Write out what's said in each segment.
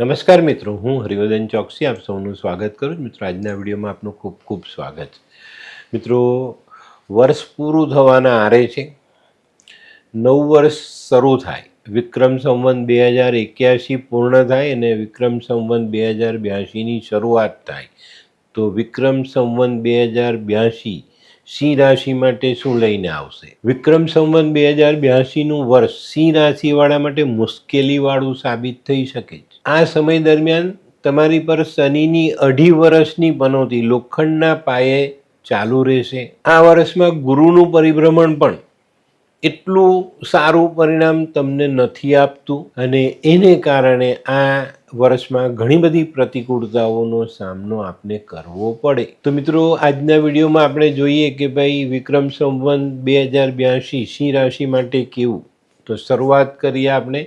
નમસ્કાર મિત્રો, હું હરિવર્ધન ચોકસી, આપ સૌનું સ્વાગત કરું છું. મિત્રો, આજના વિડીયોમાં આપનું ખૂબ ખૂબ સ્વાગત મિત્રો, વર્ષ પૂરું થવાના આરે છે. નવું વર્ષ શરૂ થાય. વિક્રમ સંવંત બે હજાર એક્યાસી પૂર્ણ થાય અને વિક્રમ સંવંત બે હજાર બ્યાસીની શરૂઆત થાય. તો વિક્રમ સંવંત બે હજાર બ્યાસી સિંહ રાશિ માટે શું લઈને આવશે? વિક્રમ સંવંત બે હજાર બ્યાસીનું વર્ષ સિંહ રાશિવાળા માટે મુશ્કેલીવાળું સાબિત થઈ શકે છે. આ સમય દરમિયાન તમારી પર શનિની અઢી વર્ષની પનોતી લોખંડના પાયે ચાલુ રહેશે. આ વર્ષમાં ગુરુનું પરિભ્રમણ પણ એટલું સારું પરિણામ તમને નથી આપતું અને એને કારણે આ વર્ષમાં ઘણી બધી પ્રતિકૂળતાઓનો સામનો આપને કરવો પડે. તો મિત્રો, આજના વિડીયોમાં આપણે જોઈએ કે ભાઈ વિક્રમ સંવંત બે હજાર બ્યાસી સિંહ રાશિ માટે કેવું? તો શરૂઆત કરીએ આપણે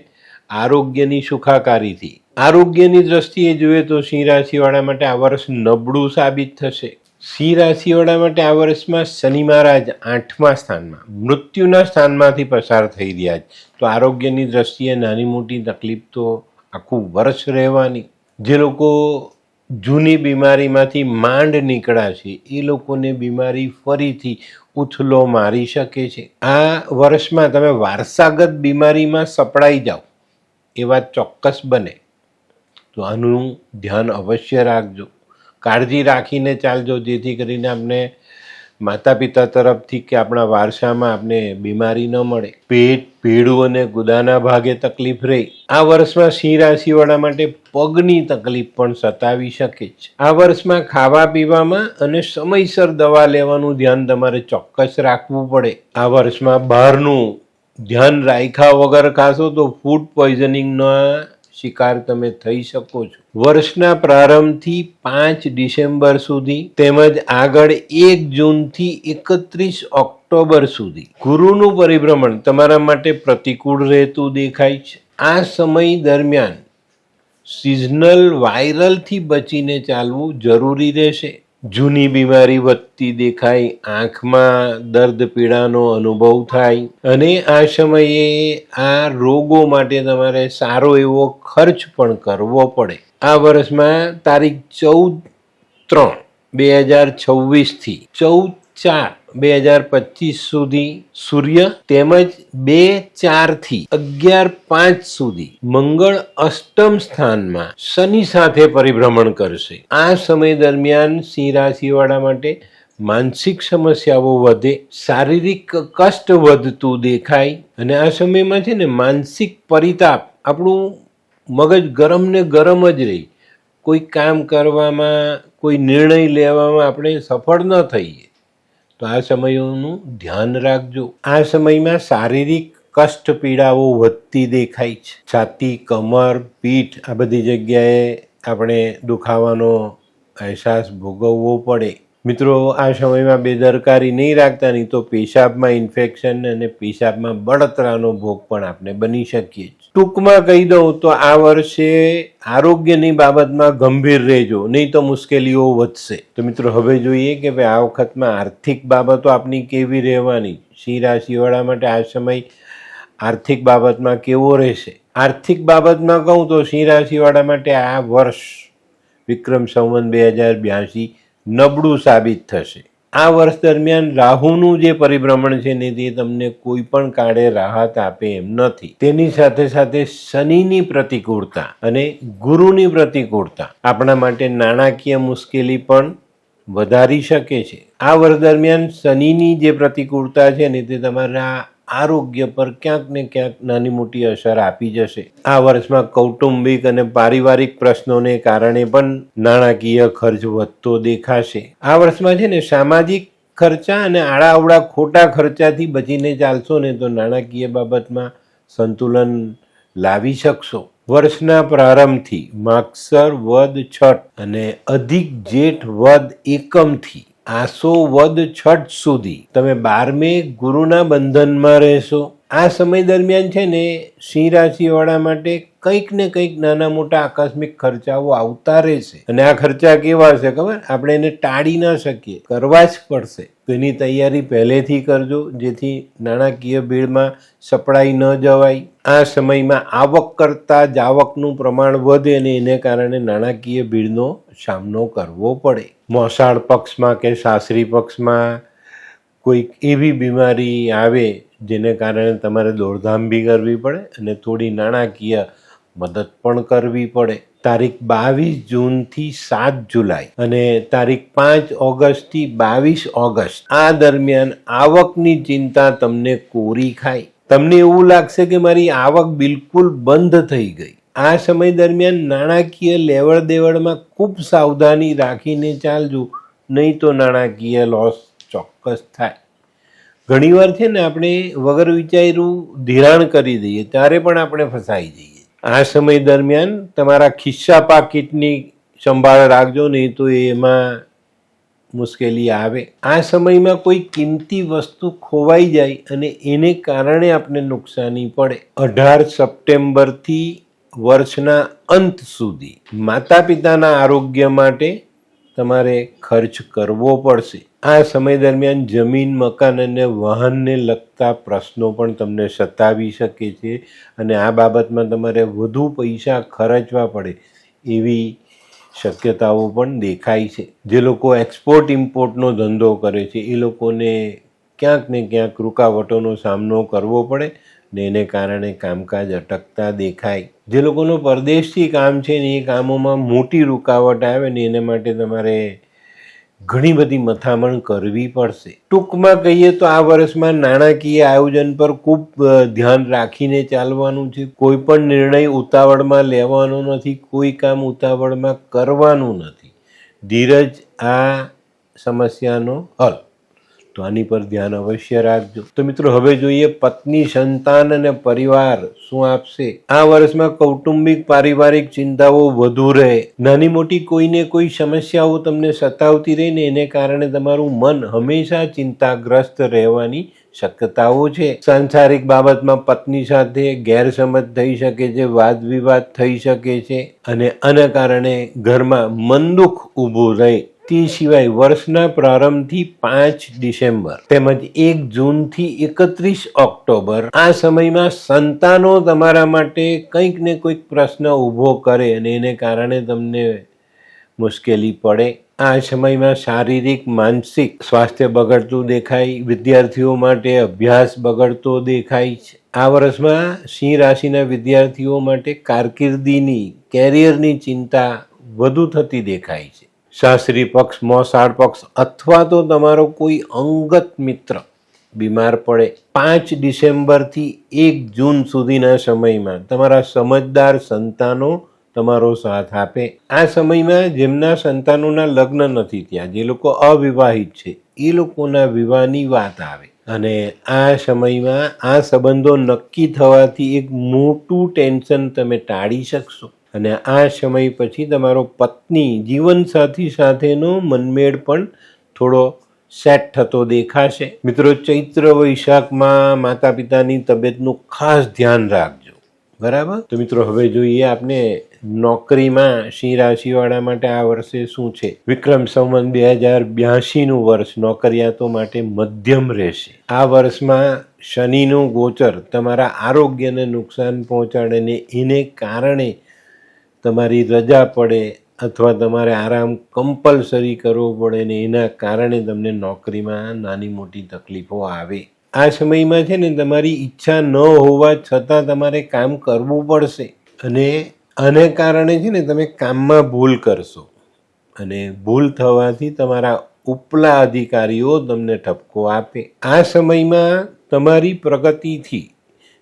આરોગ્યની સુખાકારીથી. આરોગ્યની દ્રષ્ટિએ જોઈએ તો સિંહ રાશિવાળા માટે આ વર્ષ નબળું સાબિત થશે. સિંહ રાશિવાળા માટે આ વર્ષમાં શનિ મહારાજ આઠમા સ્થાનમાં, મૃત્યુના સ્થાનમાંથી પસાર થઈ રહ્યા છે. તો આરોગ્યની દ્રષ્ટિએ નાની મોટી તકલીફ તો આખું વર્ષ રહેવાની. જે લોકો જૂની બીમારીમાંથી માંડ નીકળ્યા છે, એ લોકોને બીમારી ફરીથી ઉથલો મારી શકે છે. આ વર્ષમાં તમે વારસાગત બીમારીમાં સપડાઈ જાઓ. એ વાત ચોક્કસ બને. તો આનું ધ્યાન અવશ્ય રાખજો. કાળજી રાખીને ચાલજો, જેથી કરીને આપણે માતા પિતા તરફથી કે આપણા વારસામાં આપણે બીમારી ન મળે. પેટ પીડું અને ગુદાના ભાગે તકલીફ રહે. આ વર્ષમાં સિંહ રાશિવાળા માટે પગની તકલીફ પણ સતાવી શકે છે. આ વર્ષમાં ખાવા પીવામાં અને સમયસર દવા લેવાનું ધ્યાન તમારે ચોક્કસ રાખવું પડે. આ વર્ષમાં બહારનું ધ્યાન રાખ્યા વગર ખાશો તો ફૂડ પોઈઝનિંગના શિકાર તમે થઈ શકો છો. વર્ષના પ્રારંભથી પાંચ ડિસેમ્બર સુધી તેમજ આગળ એક જૂનથી એકત્રીસ ઓક્ટોબર સુધી ગુરુનું પરિભ્રમણ તમારા માટે પ્રતિકૂળ રહેતું દેખાય છે. આ સમય દરમિયાન સિઝનલ વાયરલથી બચીને ચાલવું જરૂરી રહેશે. જૂની બીમારી વધતી દેખાય, આંખમાં દર્દ, પીડાનો અનુભવ થાય અને આ સમયે આ રોગો માટે તમારે સારો એવો ખર્ચ પણ કરવો પડે. આ વર્ષમાં તારીખ ચૌદ ત્રણ, બે હજાર છવ્વીસથી ચૌદ ચાર બે હજાર પચીસ સુધી સૂર્ય તેમજ બે ચારથી અગિયાર પાંચ સુધી મંગળ અષ્ટમ સ્થાનમાં શનિ સાથે પરિભ્રમણ કરશે. આ સમય દરમિયાન સિંહ રાશિવાળા માટે માનસિક સમસ્યાઓ વધે, શારીરિક કષ્ટ વધતું દેખાય અને આ સમયમાં છે ને માનસિક પરિતાપ આપણું મગજ ગરમ ને ગરમ જ રહે. કોઈ કામ કરવામાં, કોઈ નિર્ણય લેવામાં આપણે સફળ ન થઈએ. તો આ સમયોનું ધ્યાન રાખજો. આ સમયમાં શારીરિક કષ્ટ પીડાઓ વધતી દેખાય છે. છાતી, કમર, પીઠ આ બધી જગ્યાએ આપણે દુખાવાનો અહેસાસ ભોગવવો પડે. મિત્રો, આ સમયમાં બેદરકારી નહીં રાખતા નહીં તો પેશાબમાં ઇન્ફેક્શન અને પેશાબમાં બળતરાનો ભોગ પણ આપણે બની શકીએ ટૂંકમાં કહી દઉં તો આ વર્ષે આરોગ્યની બાબતમાં ગંભીર રહેજો, નહીં તો મુશ્કેલીઓ વધશે. તો મિત્રો, હવે જોઈએ કે ભાઈ આ વખતમાં આર્થિક બાબતો આપની કેવી રહેવાની? સિંહ રાશિવાળા માટે આ સમય આર્થિક બાબતમાં કેવો રહેશે? આર્થિક બાબતમાં કહું તો સિંહ રાશિવાળા માટે આ વર્ષ વિક્રમ સંવંત બે હજાર બ્યાસી નબળું સાબિત થશે. આ વર્ષ દરમિયાન રાહુનું જે પરિભ્રમણ છે ને તે તમને કોઈ પણ કાળે રાહત આપે એમ નથી. તેની સાથે સાથે શનિની પ્રતિકૂળતા અને ગુરુની પ્રતિકૂળતા આપણા માટે નાણાકીય મુશ્કેલી પણ વધારી શકે છે. આ વર્ષ દરમિયાન શનિની જે પ્રતિકૂળતા છે ને તે તમારા આરોગ્ય પર ક્યાંક ને ક્યાંક નાની મોટી અસર આપી જશે. આ વર્ષમાં કૌટુંબિક અને પારિવારિક પ્રશ્નોને કારણે પણ નાણાકીય ખર્ચ વધતો દેખાશે. આ વર્ષમાં છે ને સામાજિક ખર્ચા અને આડાઅવળા ખોટા ખર્ચાથી બચીને ચાલશો ને તો નાણાકીય બાબતમાં સંતુલન લાવી શકશો. વર્ષના પ્રારંભથી માગસર વદ છઠ અને અધિક જેઠ વદ એકમથી આસો વદ છઠ સુધી તમે બારમે ગુરુના બંધનમાં રહેશો. આ સમય દરમિયાન છે ને, સિંહ રાશિવાળા માટે કંઈક ને કંઈક નાના મોટા આકસ્મિક ખર્ચાઓ આવતા રહેશે. અને આ ખર્ચા કેવા હશે ખબર? આપણે એને ટાળી ના શકીએ. કરવા જ પડશે. તો એની તૈયારી પહેલેથી કરજો, જેથી નાણાકીય ભીડમાં સપડાઈ ન જવાય. આ સમયમાં આવક કરતાં જાવકનું પ્રમાણ વધે અને એને કારણે નાણાકીય ભીડનો સામનો કરવો પડે. મોસાળ પક્ષમાં કે સાસરી પક્ષમાં કોઈક એવી બીમારી આવે જેને કારણે તમારે દોડધામ બી કરવી પડે અને થોડી નાણાકીય મદદ પણ કરવી પડે. તારીખ બાવીસ જૂનથી સાત જુલાઈ અને તારીખ પાંચ ઓગસ્ટથી બાવીસ ઓગસ્ટ. આ દરમિયાન આવકની ચિંતા તમને કોરી ખાય. તમને એવું લાગશે કે મારી આવક બિલકુલ બંધ થઈ ગઈ. આ સમય દરમિયાન નાણાકીય લેવડ દેવડમાં ખૂબ સાવધાની રાખીને ચાલજો, નહીં તો નાણાકીય લોસ ચોક્કસ થાય. ઘણીવાર છે ને આપણે વગર વિચાર્યું ધિરાણ કરી દઈએ, ત્યારે પણ આપણે ફસાઈ જઈએ. આ સમય દરમિયાન તમારા ખિસ્સા પાકીટની સંભાળ રાખજો, નહીં તો એમાં મુશ્કેલી આવે. આ સમયમાં કોઈ કિંમતી વસ્તુ ખોવાઈ જાય અને એને કારણે આપણે નુકસાની પડે. અઢાર સપ્ટેમ્બરથી વર્ષના અંત સુધી માતા પિતાના આરોગ્ય માટે તમારે ખર્ચ કરવો પડશે. આ સમય દરમિયાન જમીન, મકાન અને વાહનને લગતા પ્રશ્નો પણ તમને સતાવી શકે છે અને આ બાબતમાં તમારે વધુ પૈસા ખર્ચવા પડે એવી શક્યતાઓ પણ દેખાય છે. જે લોકો એક્સપોર્ટ ઇમ્પોર્ટનો ધંધો કરે છે, એ લોકોને ક્યાંક ને ક્યાંક રૂકાવટોનો સામનો કરવો પડે ને એને કારણે કામકાજ અટકતા દેખાય. જે લોકોનું પરદેશથી કામ છે ને એ કામોમાં મોટી રૂકાવટ આવે ને એને માટે તમારે ઘણી બધી મથામણ કરવી પડશે. ટૂંકમાં કહીએ તો આ વર્ષમાં નાણાકીય આયોજન પર ખૂબ ધ્યાન રાખીને ચાલવાનું છે. કોઈ પણ નિર્ણય ઉતાવળમાં લેવાનો નથી, કોઈ કામ ઉતાવળમાં કરવાનું નથી. ધીરજ આ સમસ્યાનો હલ. તો આની પર ધ્યાન અવશ્ય રાખજો. તો મિત્રો, હવે જોઈએ પત્ની, સંતાન અને પરિવાર શું આપશે? આ વર્ષમાં કૌટુંબિક, પારિવારિક ચિંતાઓ વધુ રહે. નાની મોટી કોઈને કોઈ સમસ્યાઓ તમને સતાવતી રહે ને એને કારણે તમારું મન હંમેશા ચિંતાગ્રસ્ત રહેવાની શક્યતાઓ છે. સાંસારિક બાબતમાં પત્ની સાથે ગેરસમજ થઈ શકે છે, વાદ વિવાદ થઈ શકે છે અને આના કારણે ઘરમાં મનદુખ ઊભું રહે. તે સિવાય વર્ષના પ્રારંભથી પાંચ ડિસેમ્બર તેમજ એક જૂનથી એકત્રીસ ઓક્ટોબર આ સમયમાં સંતાનો તમારા માટે કંઈક ને કોઈક પ્રશ્ન ઊભો કરે અને એને કારણે તમને મુશ્કેલી પડે. આ સમયમાં શારીરિક, માનસિક સ્વાસ્થ્ય બગડતું દેખાય, વિદ્યાર્થીઓ માટે અભ્યાસ બગડતો દેખાય છે. આ વર્ષમાં સિંહ રાશિના વિદ્યાર્થીઓ માટે કારકિર્દીની, કેરિયરની ચિંતા વધુ થતી દેખાય છે. શાસ્ત્રી પક્ષ, મોસાળ પક્ષ અથવા તો તમારો કોઈ અંગત મિત્ર બીમાર પડે પાંચ ડિસેમ્બરથી એક જૂન સુધીના સમયમાં તમારા સમજદાર સંતાનો તમારો સાથ આપે. આ સમયમાં જેમના સંતાનોના લગ્ન નથી ત્યાં, જે લોકો અવિવાહિત છે, એ લોકોના વિવાહની વાત આવે. અને આ સમયમાં આ સંબંધો નક્કી થવાથી એક મોટું ટેન્શન તમે ટાળી શકશો. અને આ સમય પછી તમારો પત્ની જીવનસાથી સાથેનો મનમેળ પણ થોડો સેટ થતો દેખાશે. મિત્રો, ચૈત્ર વૈશાખમાં માતા પિતાની તબિયતનું ખાસ ધ્યાન રાખજો. બરાબર? તો મિત્રો, હવે જોઈએ આપણે નોકરીમાં સિંહ રાશિવાળા માટે આ વર્ષે શું છે? વિક્રમ સંવત બે હજાર બ્યાસીનું વર્ષ નોકરિયાતો માટે મધ્યમ રહેશે. આ વર્ષમાં શનિનું ગોચર તમારા આરોગ્યને નુકસાન પહોંચાડે ને એને કારણે તમારી રજા પડે અથવા તમારે આરામ કમ્પલસરી કરવો પડે ને એના કારણે તમને નોકરીમાં નાની મોટી તકલીફો આવે. આ સમયમાં છે ને તમારી ઈચ્છા ન હોવા છતાં તમારે કામ કરવું પડશે. અને આને કારણે છે ને તમે કામમાં ભૂલ કરશો. અને ભૂલ થવાથી તમારા ઉપલા અધિકારીઓ તમને ઠપકો આપે. આ સમયમાં તમારી પ્રગતિથી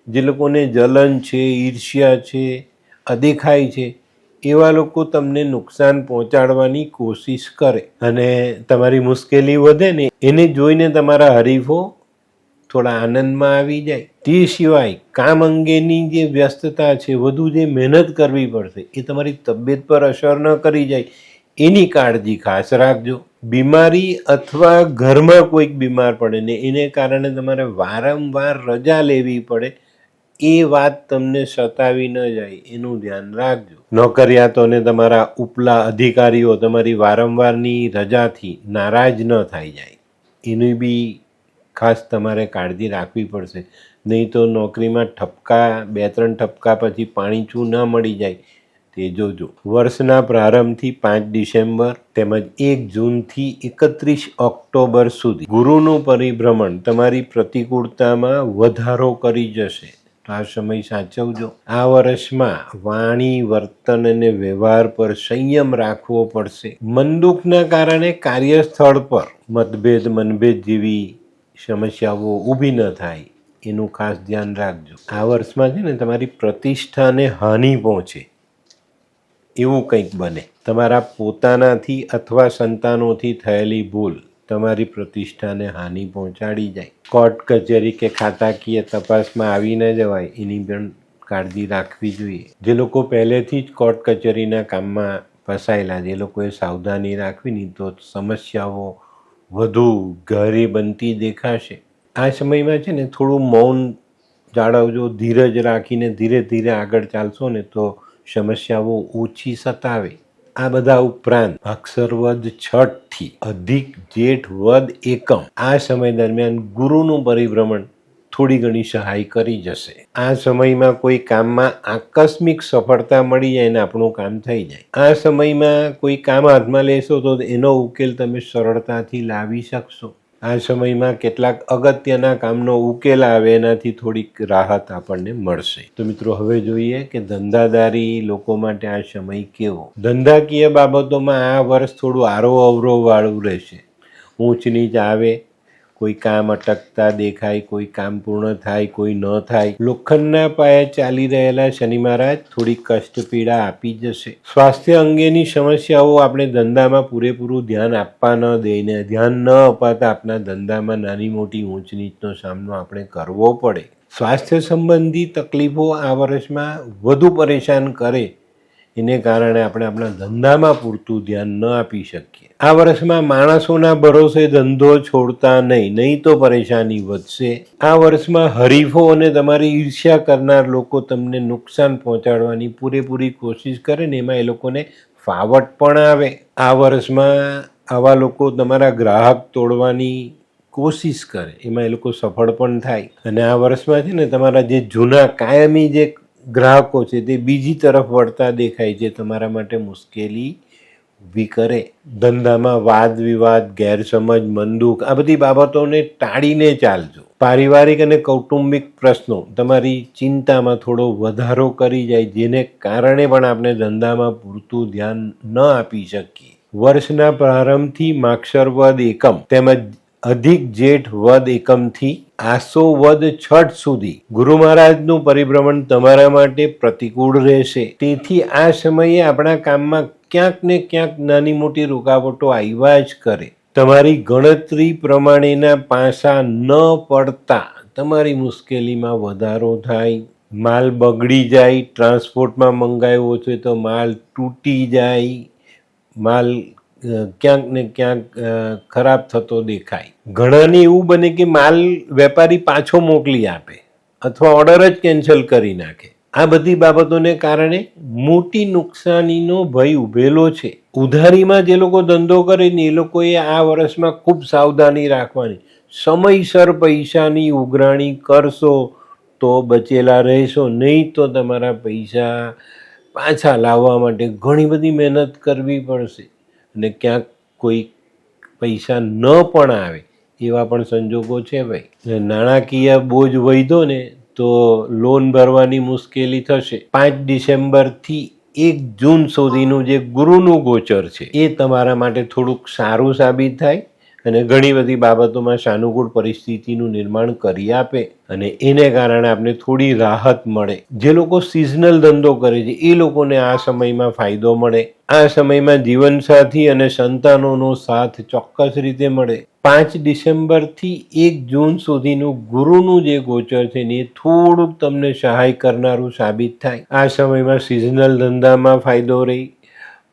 જે લોકોને જલન છે, ઈર્ષ્યા છે, અદેખાય છે એવા લોકો તમને નુકસાન પહોંચાડવાની કોશિશ કરે અને તમારી મુશ્કેલી વધે ને એને જોઈને તમારા હરીફો થોડા આનંદમાં આવી જાય. તે સિવાય કામ અંગેની જે વ્યસ્તતા છે, વધુ જે મહેનત કરવી પડશે, એ તમારી તબિયત પર અસર ન કરી જાય. એની કાળજી ખાસ રાખજો. બીમારી અથવા ઘરમાં કોઈક બીમાર પડે ને એને કારણે તમારે વારંવાર રજા લેવી પડે. એ વાત તમને સતાવી ન જાય, એનું ધ્યાન રાખજો. નોકરિયાતોને તમારા ઉપલા અધિકારીઓ તમારી વારંવારની રજાથી નારાજ ન થઈ જાય. એની બી ખાસ તમારે કાળજી રાખવી પડશે. નહીં તો નોકરીમાં ઠપકા, બે ત્રણ ઠપકા પછી પાણી ચૂ ન મળી જાય. તે જોજો. વર્ષના પ્રારંભથી પાંચ ડિસેમ્બર તેમજ એક જૂનથી એકત્રીસ ઓક્ટોબર સુધી ગુરુનું પરિભ્રમણ તમારી પ્રતિકૂળતામાં વધારો કરી જશે. આ સમય સાચવજો આ વર્ષમાં વાણી, વર્તન અને વ્યવહાર પર સંયમ રાખવો પડશે. મનદુખના કારણે કાર્યસ્થળ પર મતભેદ, મનભેદ જેવી સમસ્યાઓ ઊભી ન થાય. એનું ખાસ ધ્યાન રાખજો. આ વર્ષમાં છે ને તમારી પ્રતિષ્ઠાને હાનિ પહોંચે. એવું કંઈક બને. તમારા પોતાનાથી અથવા સંતાનોથી થયેલી ભૂલ તમારી પ્રતિષ્ઠાને હાનિ પહોંચાડી જાય. કોર્ટ, કચેરી કે ખાતાકીય તપાસમાં આવી ન જવાય એની પણ કાળજી રાખવી જોઈએ. જે લોકો પહેલેથી જ કોર્ટ, કચેરીના કામમાં ફસાયેલા, જે લોકોએ સાવધાની રાખવી નહીં તો સમસ્યાઓ વધુ ઘરે બનતી દેખાશે. આ સમયમાં છે ને થોડું મૌન જાળવજો, ધીરજ રાખીને ધીરે ધીરે આગળ ચાલશો ને તો સમસ્યાઓ ઓછી સતાવે. આ બધા ઉપરાંત અક્ષરવદ છઠથી અધિક જેઠ વદ એકમ. આ સમય દરમિયાન ગુરુનું પરિભ્રમણ થોડી ઘણી સહાય કરી જશે. આ સમયમાં કોઈ કામમાં આકસ્મિક સફળતા મળી જાય ને આપણું કામ થઈ જાય. આ સમયમાં કોઈ કામ હાથમાં લેશો તો એનો ઉકેલ તમે સરળતાથી લાવી શકશો. આ સમયમાં કેટલાક અગત્યના કામનો ઉકેલ આવે એનાથી થોડીક રાહત આપણને મળશે. તો મિત્રો, હવે જોઈએ કે ધંધાદારી લોકો માટે આ સમય કેવો? ધંધાકીય બાબતોમાં આ વર્ષ થોડું આરો અવરો વાળું રહેશે. ઊંચ નીચ આવે કોઈ કામ અટકતા દેખાય, કોઈ કામ પૂર્ણ થાય, કોઈ ન થાય. લોખંડના પાયે ચાલી રહેલા શનિ મહારાજ થોડી કષ્ટ પીડા આપી જશે. સ્વાસ્થ્ય અંગેની સમસ્યાઓ આપણે ધંધામાં પૂરેપૂરું ધ્યાન આપવા ન દઈને, ધ્યાન ન અપાતા આપણા ધંધામાં નાની મોટી ઊંચ નીચનો સામનો આપણે કરવો પડે. સ્વાસ્થ્ય સંબંધી તકલીફો આ વર્ષમાં વધુ પરેશાન કરે એને કારણે આપણે આપણા ધંધામાં પૂરતું ધ્યાન ન આપી શકીએ. આ વર્ષમાં માણસોના ભરોસે ધંધો છોડતા નહીં નહીં તો પરેશાની વધશે. આ વર્ષમાં હરીફો અને તમારી ઈર્ષ્યા કરનાર લોકો તમને નુકસાન પહોંચાડવાની પૂરેપૂરી કોશિશ કરે ને એમાં એ લોકોને ફાવટ પણ આવે. આ વર્ષમાં આવા લોકો તમારા ગ્રાહક તોડવાની કોશિશ કરે. એમાં એ લોકો સફળ પણ થાય. અને આ વર્ષમાં છે ને તમારા જે જૂના કાયમી જે ગ્રાહકો છે તે બીજી તરફ વળતા દેખાય જે તમારા માટે મુશ્કેલી ઊભી કરે. ધંધામાં વાદ વિવાદ, ગેરસમજ, મનદુખ, આ બધી બાબતોને ટાળીને ચાલજો. પારિવારિક અને કૌટુંબિક પ્રશ્નો, તમારી ચિંતામાં થોડો વધારો કરી જાય, જેને કારણે પણ આપણે ધંધામાં પૂરતું ધ્યાન ન આપી શકીએ. વર્ષના પ્રારંભથી માક્ષરવદ એકમ તેમજ અધિક જેઠ વદ એકમથી આસો વદ છઠ સુધી ગુરુ મહારાજનું પરિભ્રમણ તમારા માટે પ્રતિકૂળ રહેશે. તેથી આ સમયે આપણા કામમાં ક્યાંક ને ક્યાંક નાની મોટી રૂકાવટો આવ્યા જ કરે. તમારી ગણતરી પ્રમાણેના પાસા ન પડતા તમારી મુશ્કેલીમાં વધારો થાય. માલ બગડી જાય, ટ્રાન્સપોર્ટમાં મંગાવ્યો છે તો માલ તૂટી જાય. માલ ક્યાંક ને ક્યાંક ખરાબ થતો દેખાય. ઘણાને એવું બને કે માલ વેપારી પાછો મોકલી આપે અથવા ઓર્ડર જ કેન્સલ કરી નાખે. આ બધી બાબતોને કારણે મોટી નુકસાનીનો ભય ઉભેલો છે. ઉધારીમાં જે લોકો ધંધો કરે ને એ લોકોએ આ વર્ષમાં ખૂબ સાવધાની રાખવાની. સમયસર પૈસાની ઉઘરાણી કરશો તો બચેલા રહેશો, નહીં તો તમારા પૈસા પાછા લાવવા માટે ઘણી બધી મહેનત કરવી પડશે. અને ક્યાંક કોઈ પૈસા ન પણ આવે, એવા પણ સંજોગો છે ભાઈ. નાણાકીય બોજ વધ્યો ને તો લોન ભરવાની મુશ્કેલી થશે. પાંચ ડિસેમ્બરથી એક જૂન સુધીનું જે ગુરુનું ગોચર છે, એ તમારા માટે થોડુંક સારું સાબિત થાય. અને ઘણી બધી બાબતોમાં સાનુકૂળ પરિસ્થિતિનું નિર્માણ કરી આપે અને એને કારણે આપણે થોડી રાહત મળે. જે લોકો સિઝનલ ધંધો કરે છે, એ લોકોને આ સમયમાં ફાયદો મળે. આ સમયમાં જીવનસાથી અને સંતાનોનો સાથ ચોક્કસ રીતે મળે. પાંચ ડિસેમ્બરથી એક જૂન સુધીનું ગુરુનું જે ગોચર છે એ થોડુંક તમને સહાય કરનારું સાબિત થાય. આ સમયમાં સિઝનલ ધંધામાં ફાયદો રહી.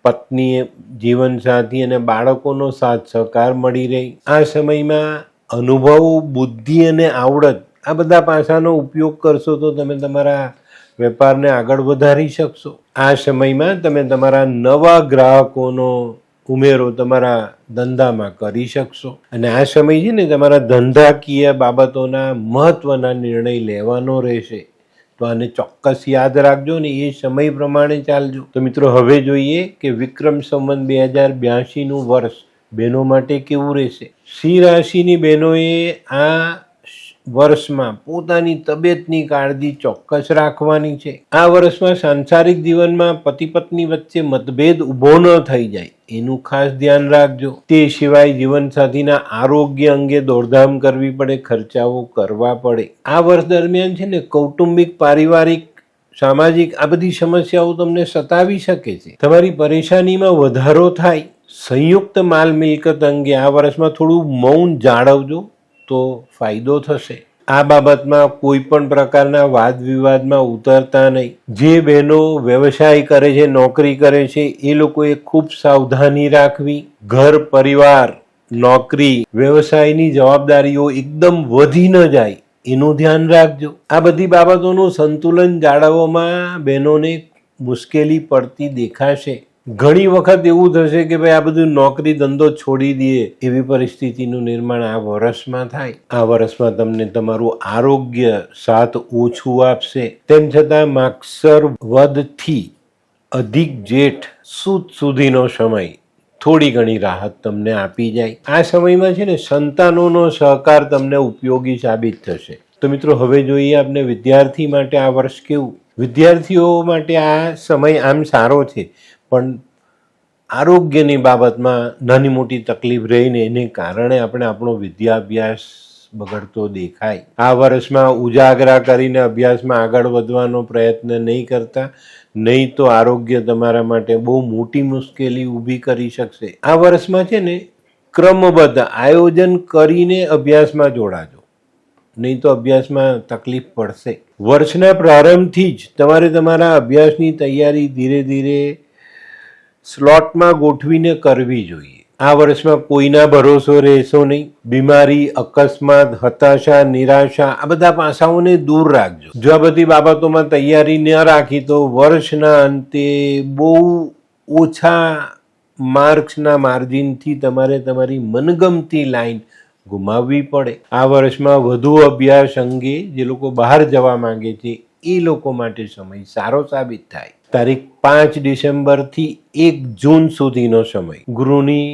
પત્ની જીવનસાથી અને બાળકોનો સાથ સહકાર મળી રહે. આ સમયમાં અનુભવ, બુદ્ધિ અને આવડત આ બધા પાસાનો ઉપયોગ કરશો તો તમે તમારા વેપારને આગળ વધારી શકશો. આ સમયમાં તમે તમારા નવા ગ્રાહકોનો ઉમેરો તમારા ધંધામાં કરી શકશો. અને આ સમય છે ને તમારા ધંધાકીય બાબતોના મહત્વના નિર્ણય લેવાનો રહેશે. તો આને ચોક્કસ યાદ રાખજો ને એ સમય પ્રમાણે ચાલજો. તો મિત્રો, હવે જોઈએ કે વિક્રમ સંવંત બે હજાર બ્યાસીનું વર્ષ બહેનો માટે કેવું રહેશે? સિંહ રાશિની બહેનોએ આ વર્ષમાં પોતાની તબિયતની કાળજી ચોક્કસ રાખવાની છે. આ વર્ષમાં સાંસારિક જીવનમાં પતિ પત્ની વચ્ચે મતભેદ ઊભો ન થઈ જાય. એનું ખાસ ધ્યાન રાખજો. તે સિવાય જીવનસાથીના આરોગ્ય અંગે દોડધામ કરવી પડે, ખર્ચાઓ કરવા પડે. આ વર્ષ દરમિયાન છે ને, કૌટુંબિક, પારિવારિક, સામાજિક આ બધી સમસ્યાઓ તમને સતાવી શકે છે. તમારી પરેશાનીમાં વધારો થાય. સંયુક્ત માલ મિલકત અંગે આ વર્ષમાં થોડું મૌન જાળવજો. તો ફાયદો થશે. આ બાબતમાં કોઈ પણ પ્રકારના વાદ વિવાદમાં ઉતરતા નહીં. જે બહેનો વ્યવસાય કરે છે, નોકરી કરે છે, એ લોકોએ ખૂબ સાવધાની રાખવી. ઘર, પરિવાર, નોકરી, વ્યવસાયની જવાબદારીઓ એકદમ વધી ન જાય. એનું ધ્યાન રાખજો. આ બધી બાબતોનું સંતુલન જાળવવામાં બહેનોને મુશ્કેલી પડતી દેખાશે. ઘણી વખત એવું થશે કે ભાઈ આ બધું નોકરી ધંધો છોડી દઈએ એવી પરિસ્થિતિનું નિર્માણ આ વર્ષમાં થાય. આ વર્ષમાં તમને તમારું આરોગ્ય સાથ ઓછું આપશે. તેમ છતાં માક્ષર વધથી અધિક જેઠ સુદ સુધીનો સમય થોડી ઘણી રાહત તમને આપી જાય. આ સમયમાં છે ને સંતાનોનો સહકાર તમને ઉપયોગી સાબિત થશે. તો મિત્રો, હવે જોઈએ આપણે વિદ્યાર્થી માટે આ વર્ષ કેવું? વિદ્યાર્થીઓ માટે આ સમય આમ સારો છે. પણ આરોગ્યની બાબતમાં નાની મોટી તકલીફ રહીને એને કારણે આપણે આપણો વિદ્યાભ્યાસ બગડતો દેખાય. આ વર્ષમાં ઉજાગરા કરીને અભ્યાસમાં આગળ વધવાનો પ્રયત્ન નહીં કરતા, નહીં તો આરોગ્ય તમારા માટે બહુ મોટી મુશ્કેલી ઊભી કરી શકશે. આ વર્ષમાં છે ને, ક્રમબદ્ધ આયોજન કરીને અભ્યાસમાં જોડાજો. નહીં તો અભ્યાસમાં તકલીફ પડશે. વર્ષના પ્રારંભથી જ તમારે તમારા અભ્યાસની તૈયારી ધીરે ધીરે સ્લોટમાં ગોઠવીને કરવી જોઈએ. આ વર્ષમાં કોઈના ભરોસો રહેશો નહીં. બીમારી, અકસ્માત, હતાશા, નિરાશા, આ બધા પાસાઓને દૂર રાખજો. જો આ બધી બાબતોમાં તૈયારી ન રાખી તો વર્ષના અંતે બહુ ઓછા માર્ક્સના માર્જિનથી તમારે તમારી મનગમતી લાઈન ગુમાવવી પડે. આ વર્ષમાં વધુ અભ્યાસ અંગે જે લોકો બહાર જવા માંગે છે, એ લોકો માટે સમય સારો સાબિત થાય. તારીખ પાંચ ડિસેમ્બરથી એક જૂન સુધીનો સમય. ગુરુની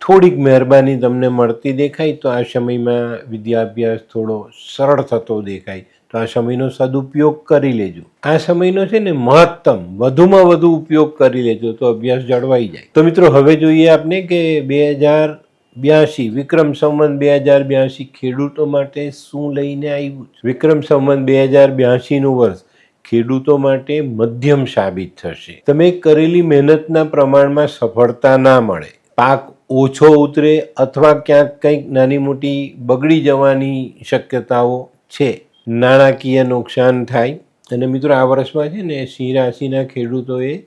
થોડીક મહેરબાની તમને મળતી દેખાય તો આ સમયમાં વિદ્યાભ્યાસ થોડો સરળ થતો દેખાય. તો આ સમયનો સદુપયોગ કરી લેજો. આ સમયનો છે ને મહત્તમ, વધુમાં વધુ ઉપયોગ કરી લેજો તો અભ્યાસ જળવાઈ જાય. તો મિત્રો, હવે જોઈએ આપણે કે બે હજાર બ્યાસી વિક્રમ સંવંત બે હજાર બ્યાસી ખેડૂતો માટે શું લઈને આવ્યું વિક્રમ સંવંત બે હજાર બ્યાસીનું વર્ષ. ખેડૂતો માટે મધ્યમ સાબિત થશે. તમે કરેલી મહેનતના પ્રમાણમાં સફળતા ના મળે. પાક ઓછો ઉતરે અથવા ક્યાંક કંઈક નાની મોટી બગડી જવાની શક્યતાઓ છે. નાણાકીય નુકસાન થાય. અને મિત્રો, આ વર્ષમાં છે ને, સિંહ રાશિના ખેડૂતોએ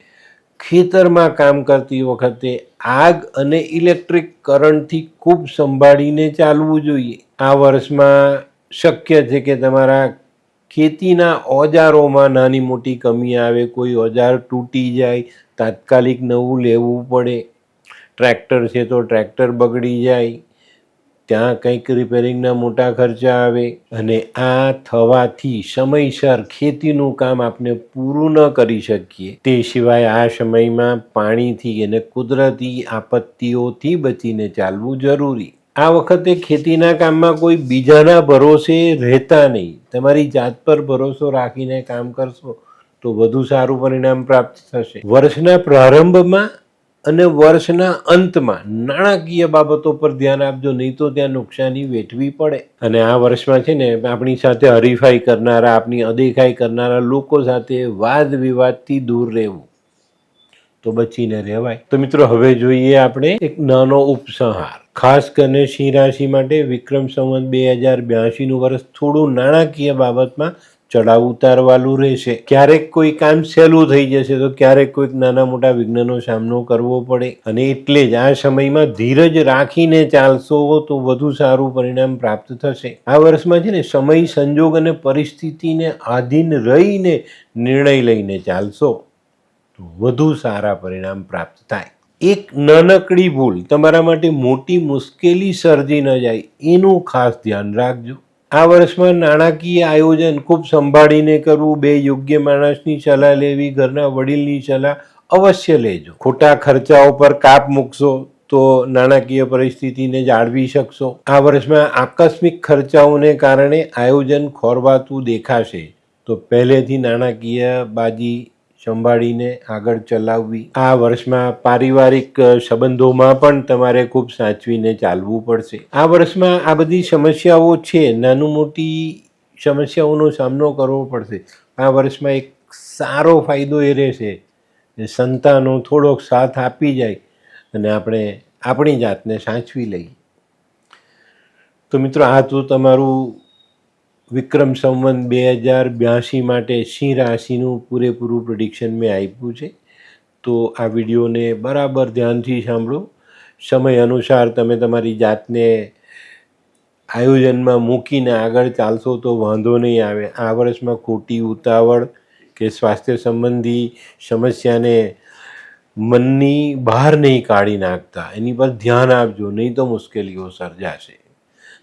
ખેતરમાં કામ કરતી વખતે આગ અને ઇલેક્ટ્રિક કરંટથી ખૂબ સંભાળીને ચાલવું જોઈએ. આ વર્ષમાં શક્ય છે કે તમારા ખેતીના ઓજારોમાં નાની મોટી કમી આવે, કોઈ ઓજાર તૂટી જાય, તાત્કાલિક નવું લેવું પડે, ટ્રેક્ટર છે તો ટ્રેક્ટર બગડી જાય, ત્યાં કંઈક રિપેરિંગના મોટા ખર્ચા આવે અને આ થવાથી સમયસર ખેતીનું કામ આપણે પૂરું ન કરી શકીએ. તે સિવાય આ સમયમાં પાણીથી અને કુદરતી આપત્તિઓથી બચીને ચાલવું જરૂરી. આ વખતે ખેતીના કામમાં કોઈ બીજાના ભરોસે રહેતા નહીં. તમારી જાત પર ભરોસો રાખીને કામ કરશો તો વધુ સારું પરિણામ પ્રાપ્ત થશે. વર્ષના પ્રારંભમાં અને વર્ષના અંતમાં નાણાકીય બાબતો પર ધ્યાન આપજો, નહીં તો ત્યાં નુકસાની વેઠવી પડે. અને આ વર્ષમાં છે ને, આપણી સાથે હરીફાઈ કરનારા આપણી અદેખાઈ કરનારા લોકો સાથે વાદ વિવાદથી દૂર રહેવું તો બચીને રહેવાય. તો મિત્રો, હવે જોઈએ આપણે એક નાનો ઉપસંહાર. ખાસ કરીને સિંહ રાશિ માટે વિક્રમ સંવત બે હજાર બ્યાસીનું વર્ષ થોડું નાણાકીય બાબતમાં ચડાવ ઉતારવાલું રહેશે. ક્યારેક કોઈ કામ સહેલું થઈ જશે તો ક્યારેક કોઈક નાના મોટા વિઘ્નનો સામનો કરવો પડે. અને એટલે જ આ સમયમાં ધીરજ રાખીને ચાલશો તો વધુ સારું પરિણામ પ્રાપ્ત થશે. આ વર્ષમાં છે ને સમય, સંજોગ અને પરિસ્થિતિને આધીન રહીને નિર્ણય લઈને ચાલશો તો વધુ સારા પરિણામ પ્રાપ્ત થાય. એક નાનકડી ભૂલ તમારા માટે મોટી મુશ્કેલી સર્જી ન જાય, એનું ખાસ ધ્યાન રાખજો. આ વર્ષમાં નાણાકીય આયોજન ખૂબ સંભાળીને કરવું, બે યોગ્ય માણસની સલાહ લેવી, ઘરના વડીલની સલાહ અવશ્ય લેજો. ખોટા ખર્ચાઓ પર કાપ મૂકશો તો નાણાકીય પરિસ્થિતિને જાળવી શકશો. આ વર્ષમાં આકસ્મિક ખર્ચાઓને કારણે આયોજન ખોરવાતું દેખાશે. તો પહેલેથી નાણાકીય બાજી સંભાળીને આગળ ચલાવવી. આ વર્ષમાં પારિવારિક સંબંધોમાં પણ તમારે ખૂબ સાચવીને ચાલવું પડશે. આ વર્ષમાં આ બધી સમસ્યાઓ છે. નાનું મોટી સમસ્યાઓનો સામનો કરવો પડશે. આ વર્ષમાં એક સારો ફાયદો એ રહેશે સંતાનો થોડોક સાથ આપી જાય અને આપણે આપણી જાતને સાચવી લઈએ. તો મિત્રો, આ તો તમારું વિક્રમ સંવંત બે હજાર બ્યાસી માટે સિંહ રાશિનું પૂરેપૂરું પ્રિડિક્શન મેં આપ્યું છે. તો આ વિડીયોને બરાબર ધ્યાનથી સાંભળો. સમય અનુસાર તમે તમારી જાતને આયોજનમાં મૂકીને આગળ ચાલશો તો વાંધો નહીં આવે. આ વર્ષમાં ખોટી ઉતાવળ કે સ્વાસ્થ્ય સંબંધી સમસ્યાને મનની બહાર નહીં કાઢી નાખતા. એની પર ધ્યાન આપજો, નહીં તો મુશ્કેલીઓ સર્જાશે.